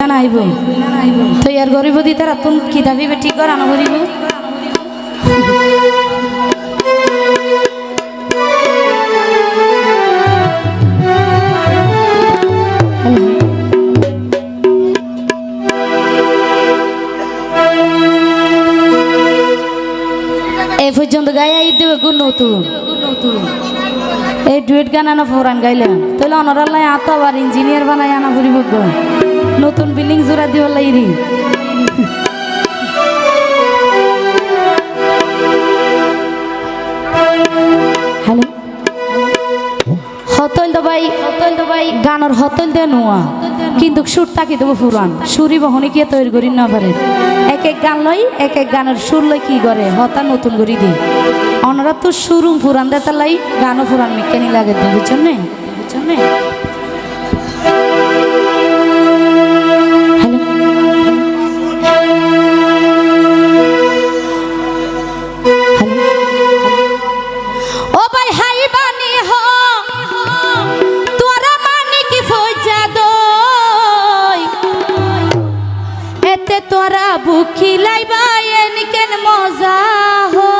আইব। তো গরিব দি তারা তুন কি ঠিক কর আনা করিব পর্যন্ত গায়ে আই দেবে গুণ নতুন। এই ডুয়েট গান আনা ফোরান গাইলাম। তাহলে অনরাল্লাই আতো আবার ইঞ্জিনিয়ার বানাই আনা গো। নতুন বিল্ডিং জোড়া দিব লাইরি হ্যালো? হতল দে নোয়া। কিন্তু সুর তাকি দেবো ফুরান। সুরি বহনে কি তৈরি করি না পারে। এক এক গান লই, এক এক গানের সুর লই কি করে? হতা নতুন করি দি। অনরা তো সুরুম ফুরান দেতা লাই, গানও ফুরান মিকেনি লাগে দি, বুঝছেন? নে বুঝছেন? তোরা বুখিলাই বায়েন কেন মজা হো।